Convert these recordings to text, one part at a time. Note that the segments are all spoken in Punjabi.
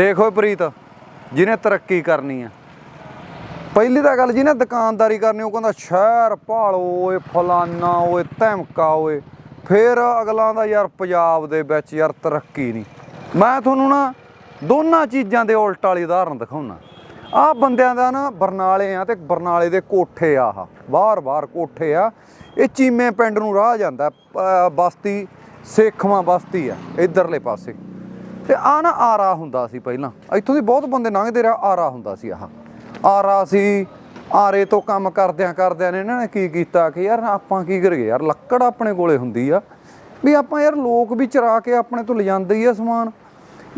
ਦੇਖੋ ਪ੍ਰੀਤ, ਜਿਹਨੇ ਤਰੱਕੀ ਕਰਨੀ ਆ। ਪਹਿਲੀ ਤਾਂ ਗੱਲ ਜਿਹਨੇ ਦੁਕਾਨਦਾਰੀ ਕਰਨੀ, ਉਹ ਕਹਿੰਦਾ ਸ਼ਹਿਰ ਭਾਲੋ, ਓਏ ਫਲਾਨਾ, ਓਏ ਧਮਕਾ, ਓਏ। ਫਿਰ ਅਗਲਾ ਦਾ ਯਾਰ ਪੰਜਾਬ ਦੇ ਵਿੱਚ ਯਾਰ ਤਰੱਕੀ ਨਹੀਂ। ਮੈਂ ਤੁਹਾਨੂੰ ਨਾ ਦੋਨਾਂ ਚੀਜ਼ਾਂ ਦੇ ਉਲਟ ਵਾਲੀ ਉਦਾਹਰਨ ਦਿਖਾਉਣਾ ਆਹ ਬੰਦਿਆਂ ਦਾ ਨਾ ਬਰਨਾਲੇ ਆ ਤੇ ਬਰਨਾਲੇ ਦੇ ਕੋਠੇ ਆ ਆਹ ਬਾਹਰ ਬਾਹਰ ਕੋਠੇ ਆ। ਇਹ ਚੀਮੇ ਪਿੰਡ ਨੂੰ ਰਾਹ ਜਾਂਦਾ ਬਸਤੀ, ਸੇਖਵਾਂ ਬਸਤੀ ਆ, ਇਧਰਲੇ ਪਾਸੇ। ਤੇ ਆ ਨਾ ਆਰਾ ਹੁੰਦਾ ਸੀ ਪਹਿਲਾਂ। ਇੱਥੋਂ ਦੀ ਬਹੁਤ ਬੰਦੇ ਲੰਘਦੇ ਰਿਹਾ, ਆਰਾ ਹੁੰਦਾ ਸੀ ਆਹ। ਆਰਾ ਸੀ, ਆਰੇ ਤੋਂ ਕੰਮ ਕਰਦਿਆਂ ਕਰਦਿਆਂ ਨੇ ਇਹਨਾਂ ਨੇ ਕੀ ਕੀਤਾ ਕਿ ਯਾਰ ਆਪਾਂ ਕੀ ਕਰੀਏ? ਯਾਰ ਲੱਕੜ ਆਪਣੇ ਕੋਲੇ ਹੁੰਦੀ ਆ। ਵੀ ਆਪਾਂ ਯਾਰ ਲੋਕ ਵੀ ਚਰਾ ਕੇ ਆਪਣੇ ਤੋਂ ਲਿਜਾਂਦੇ ਹੀ ਆ ਸਮਾਨ।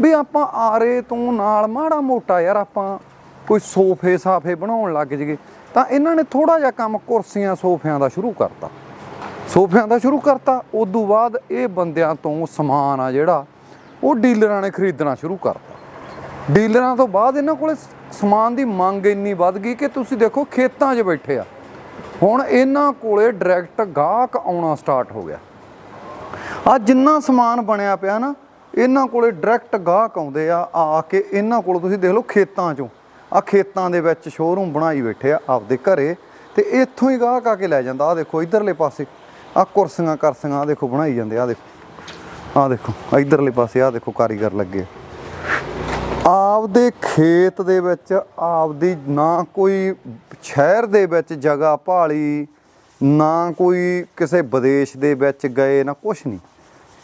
ਵੀ ਆਪਾਂ ਆਰੇ ਤੋਂ ਨਾਲ ਮਾੜਾ ਮੋਟਾ ਯਾਰ ਆਪਾਂ ਕੋਈ ਸੋਫੇ ਸਾਫੇ ਬਣਾਉਣ ਲੱਗ ਜਗੇ ਤਾਂ ਇਹਨਾਂ ਨੇ ਥੋੜਾ ਜਿਹਾ ਕੰਮ ਕੁਰਸੀਆਂ ਸੋਫਿਆਂ ਦਾ ਸ਼ੁਰੂ ਕਰਤਾ। ਸੋਫਿਆਂ ਦਾ ਸ਼ੁਰੂ ਕਰਤਾ, ਉਦੋਂ ਬਾਅਦ ਇਹ ਬੰਦਿਆਂ ਤੋਂ ਸਮਾਨ ਆ ਜਿਹੜਾ ਉਹ ਡੀਲਰਾਂ ਨੇ ਖਰੀਦਣਾ ਸ਼ੁਰੂ ਕਰਤਾ। ਡੀਲਰਾਂ ਤੋਂ ਬਾਅਦ ਇਹਨਾਂ ਕੋਲੇ ਸਮਾਨ ਦੀ ਮੰਗ ਇੰਨੀ ਵੱਧ ਗਈ ਕਿ ਤੁਸੀਂ ਦੇਖੋ ਖੇਤਾਂ 'ਚ ਬੈਠੇ ਆ। ਹੁਣ ਇਹਨਾਂ ਕੋਲੇ ਡਾਇਰੈਕਟ ਗਾਹਕ ਆਉਣਾ ਸਟਾਰਟ ਹੋ ਗਿਆ। ਆ ਜਿੰਨਾ ਸਮਾਨ ਬਣਿਆ ਪਿਆ ਨਾ, ਇਹਨਾਂ ਕੋਲੇ ਡਾਇਰੈਕਟ ਗਾਹਕ ਆਉਂਦੇ ਆ ਆ ਕੇ ਇਹਨਾਂ ਕੋਲ ਤੁਸੀਂ ਦੇਖ ਲਓ ਖੇਤਾਂ 'ਚੋਂ। ਆ ਖੇਤਾਂ ਦੇ ਵਿੱਚ ਸ਼ੋਰੂਮ ਬਣਾਈ ਬੈਠੇ ਆ ਆਪਦੇ ਘਰੇ ਤੇ ਇੱਥੋਂ ਹੀ ਗਾਹਕ ਆ ਕੇ ਲੈ ਜਾਂਦਾ। ਆ ਦੇਖੋ ਇਧਰਲੇ ਪਾਸੇ ਆ ਕੁਰਸੀਆਂ ਕਰਸੀਆਂ ਆ ਦੇਖੋ ਬਣਾਈ ਜਾਂਦੇ ਆ ਦੇਖੋ। ਆ ਦੇਖੋ ਇਧਰਲੇ ਪਾਸੇ ਆ ਦੇਖੋ ਕਾਰੀਗਰ ਲੱਗੇ ਆਪਦੇ ਖੇਤ ਦੇ ਵਿੱਚ, ਆਪਦੀ ਨਾ ਕੋਈ ਸ਼ਹਿਰ ਦੇ ਵਿੱਚ ਜਗ੍ਹਾ ਭਾਲੀ, ਨਾ ਕੋਈ ਕਿਸੇ ਵਿਦੇਸ਼ ਦੇ ਵਿੱਚ ਗਏ, ਨਾ ਕੁਛ ਨਹੀਂ।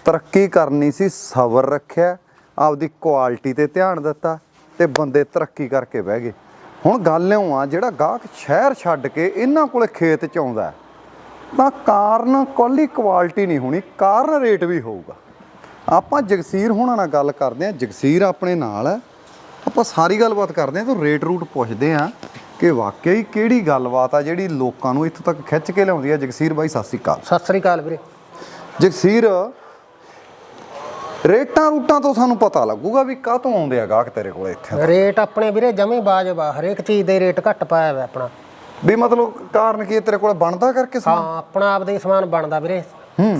ਤਰੱਕੀ ਕਰਨੀ ਸੀ, ਸਬਰ ਰੱਖਿਆ, ਆਪਦੀ ਕੁਆਲਿਟੀ ਤੇ ਧਿਆਨ ਦਿੱਤਾ ਤੇ ਬੰਦੇ ਤਰੱਕੀ ਕਰਕੇ ਬਹਿ ਗਏ। ਹੁਣ ਗੱਲ ਇਉਂ ਆ, ਜਿਹੜਾ ਗਾਹਕ ਸ਼ਹਿਰ ਛੱਡ ਕੇ ਇਹਨਾਂ ਕੋਲੇ ਖੇਤ ਚ ਆਉਂਦਾ ਤਾਂ ਕਾਰਨ ਕੱਲੀ ਕੁਆਲਿਟੀ ਨਹੀਂ ਹੋਣੀ, ਕਾਰਨ ਰੇਟ ਵੀ ਹੋਊਗਾ। ਆਪਾਂ ਜਗਸੀਰ ਹੋਣਾ ਨਾਲ ਗੱਲ ਕਰਦੇ ਹਾਂ ਜਗਸੀਰ ਆਪਣੇ ਨਾਲ ਹੈ। ਆਪਾਂ ਸਾਰੀ ਗੱਲਬਾਤ ਕਰਦੇ ਹਾਂ ਤਾਂ ਰੇਟ ਰੂਟ ਪੁੱਛਦੇ ਹਾਂ ਕਿ ਵਾਕਿਆ ਹੀ ਕਿਹੜੀ ਗੱਲਬਾਤ ਆ ਜਿਹੜੀ ਲੋਕਾਂ ਨੂੰ ਇੱਥੋਂ ਤੱਕ ਖਿੱਚ ਕੇ ਲਿਆਉਂਦੀ ਹੈ ਜਗਸੀਰ ਬਾਈ ਸਤਿ ਸ੍ਰੀ ਅਕਾਲ। ਸਤਿ ਸ੍ਰੀ ਅਕਾਲ ਵੀਰੇ। ਜਗਸੀਰ ਰੇਟਾਂ ਰੂਟਾਂ ਤੋਂ ਸਾਨੂੰ ਪਤਾ ਲੱਗੂਗਾ ਵੀ ਕਾਹਤੋਂ ਆਉਂਦੇ ਆ ਗਾਹਕ ਤੇਰੇ ਕੋਲੇ ਇੱਥੇ ਰੇਟ ਆਪਣੇ ਵੀਰੇ ਜਮੀ ਬਾਜਬਾ ਹਰੇਕ ਚੀਜ਼ ਦੇ ਰੇਟ ਘੱਟ ਪਾਇਆ ਹੋਇਆ ਆਪਣਾ। ਵੀ ਮਤਲਬ ਕਾਰਨ ਕੀ ਹੈ, ਤੇਰੇ ਕੋਲੇ ਬਣਦਾ ਕਰਕੇ ਸਮਾਨ? ਹਾਂ ਆਪਣਾ ਆਪਦੇ ਸਮਾਨ ਬਣਦਾ ਵੀਰੇ।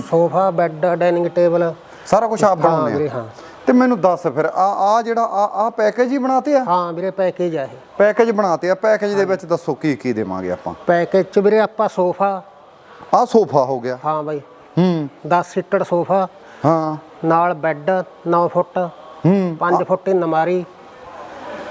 ਸੋਫਾ ਬੈੱਡ ਡਾਈਨਿੰਗ ਟੇਬਲ ਸਾਰਾ ਕੁਝ ਆਪ ਹਾਂ ਬਣਾਉਂਦੇ ਵੀਰੇ ਆ ਹਾਂ। ਤੇ ਮੈਨੂੰ ਦੱਸ ਫਿਰ ਆ ਆ ਜਿਹੜਾ ਆ ਆ ਪੈਕੇਜ ਹੀ ਬਣਾਤੇ ਆ? ਹਾਂ ਵੀਰੇ ਪੈਕੇਜ ਆ ਇਹ। ਪੈਕੇਜ ਬਣਾਤੇ ਆ। ਪੈਕੇਜ ਦੇ ਵਿੱਚ ਦੱਸੋ ਕੀ ਕੀ ਦੇਵਾਂਗੇ ਆਪਾਂ? ਪੈਕੇਜ ਚ ਵੀਰੇ ਆਪਾਂ ਸੋਫਾ। ਆ ਸੋਫਾ ਹੋ ਗਿਆ। ਹਾਂ ਬਾਈ। ਹੂੰ। 10 ਸੀਟਰ ਸੋਫਾ। ਹਾਂ। ਨਾਲ ਬੈੱਡ 9 ਫੁੱਟ। ਹੂੰ। 5 ਫੁੱਟ ਦੀ ਨਮਾਰੀ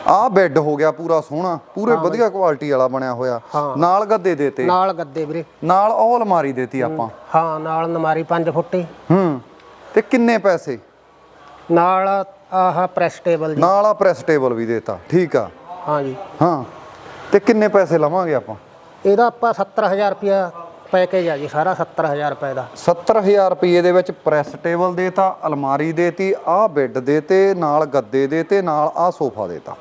ਆ ਬੈੱਡ ਹੋ ਗਿਆ ਪੂਰਾ ਸੋਹਣਾ। ਪੂਰੇ ਵਧੀਆ ਕੁਆਲਿਟੀ ਵਾਲਾ ਬਣਿਆ ਹੋਇਆ। ਹਾਂ। ਨਾਲ ਗੱਦੇ ਦੇਤੇ। ਨਾਲ ਗੱਦੇ ਵੀਰੇ। ਨਾਲ ਉਹ ਅਲਮਾਰੀ ਦੇਤੀ ਆਪਾਂ। ਹਾਂ। ਨਾਲ ਨਮਾਰੀ 5 ਫੁੱਟ। ਦੀ ਹੂੰ। ਤੇ ਕਿੰਨੇ ਪੈਸੇ? ਨਾਲ ਆਹ ਪ੍ਰੈਸ ਟੇਬਲ ਜੀ। ਨਾਲ ਆ ਪ੍ਰੈਸ ਟੇਬਲ ਵੀ ਦੇਤਾ ਠੀਕ ਆ? ਹਾਂ ਜੀ। ਹਾਂ ਤੇ ਕਿੰਨੇ ਪੈਸੇ ਲਵਾਂਗੇ ਆਪਾਂ? ਇਹਦਾ ਆਪਾਂ 70000 ਰੁਪਿਆ ਪੈਕੇਜ ਆ ਜੀ ਸਾਰਾ 70000 ਰੁਪਏ ਦਾ। 70000 ਰੁਪਏ ਦੇ ਵਿੱਚ ਪ੍ਰੈਸ ਟੇਬਲ ਦੇਤਾ ਅਲਮਾਰੀ ਦੇਤੀ ਆ ਬੈੱਡ ਦੇਤੇ ਨਾਲ ਗੱਦੇ ਦੇਤੇ ਨਾਲ ਆ ਸੋਫਾ ਦੇਤਾ।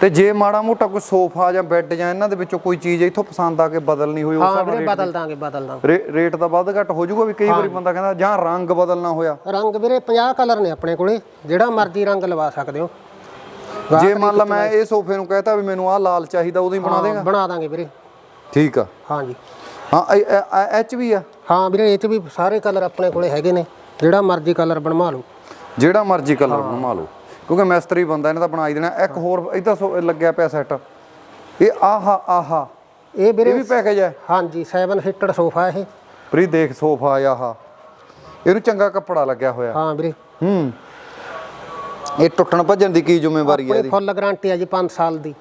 ਤੇ ਜੇ ਮਾੜਾ ਮੋਟਾ ਕੋਈ ਸੋਫਾ ਜਾਂ ਬੈੱਡ ਜਾਂ ਇਹਨਾਂ ਦੇ ਵਿੱਚੋਂ ਕੋਈ ਚੀਜ਼ ਇੱਥੋਂ ਪਸੰਦ ਆ ਕੇ ਬਦਲਣੀ ਹੋਈ ਉਸ ਹਾਂ ਵੀਰੇ ਬਦਲ ਦਾਂਗੇ ਬਦਲ ਦਾਂਗੇ। ਰੇਟ ਤਾਂ ਵੱਧ ਘੱਟ ਹੋ ਜਾਊਗਾ ਵੀ ਕਈ ਵਾਰੀ ਬੰਦਾ ਕਹਿੰਦਾ ਜਾਂ ਰੰਗ ਬਦਲਣਾ ਹੋਇਆ। ਰੰਗ ਵੀਰੇ 50 ਕਲਰ ਨੇ ਆਪਣੇ ਕੋਲੇ ਜਿਹੜਾ ਮਰਜ਼ੀ ਰੰਗ ਲਵਾ ਸਕਦੇ ਹੋ। ਜੇ ਮੰਨ ਲਾ ਮੈਂ ਇਹ ਸੋਫੇ ਨੂੰ ਕਹਤਾ ਵੀ ਮੈਨੂੰ ਆਹ ਲਾਲ ਚਾਹੀਦਾ ਉਦੋਂ ਹੀ ਬਣਾ ਦੇਗਾ। ਬਣਾ ਦਾਂਗੇ ਵੀਰੇ। ਠੀਕ ਆ। ਹਾਂ ਜੀ ਹਾਂ ਐਚ ਵੀ ਆ। ਹਾਂ ਵੀਰੇ ਇਹ ਚ ਵੀ ਸਾਰੇ ਕਲਰ ਆਪਣੇ ਕੋਲੇ ਹੈਗੇ ਨੇ ਜਿਹੜਾ ਮਰਜ਼ੀ ਕਲਰ ਬਣਵਾ ਲਓ। ਜਿਹੜਾ ਮਰਜ਼ੀ ਕਲਰ ਬਣਵਾ ਲਓ। ਕਿਉਂਕਿ ਮਿਸਤਰੀ ਬੰਦਾ ਇਹਨੇ ਤਾਂ ਬਣਾ ਹੀ ਦੇਣਾ। ਇੱਕ ਹੋਰ ਇਹਦਾ ਲੱਗਿਆ ਪਿਆ ਸੈੱਟ ਇਹ ਆਹਾ ਆਹਾ। ਇਹ ਇਹ ਵੀਰੇ ਵੀ ਪੈਕੇਜ ਹੈ। ਹਾਂਜੀ 7 ਸੀਟਡ ਸੋਫਾ ਇਹ। ਪ੍ਰੀ ਦੇਖ ਸੋਫਾ ਆਹਾ। ਇਹਨੂੰ ਚੰਗਾ ਕੱਪੜਾ ਲੱਗਿਆ ਹੋਇਆ। ਹਾਂ ਵੀਰੇ। ਹੂੰ। ਇਹ ਟੁੱਟਣ ਭੱਜਣ ਦੀ ਕੀ ਜ਼ਿੰਮੇਵਾਰੀ ਹੈ ਇਹਦੀ? ਫੁੱਲ ਗਾਰੰਟੀ ਆ ਜੀ 5 ਸਾਲ ਦੀ।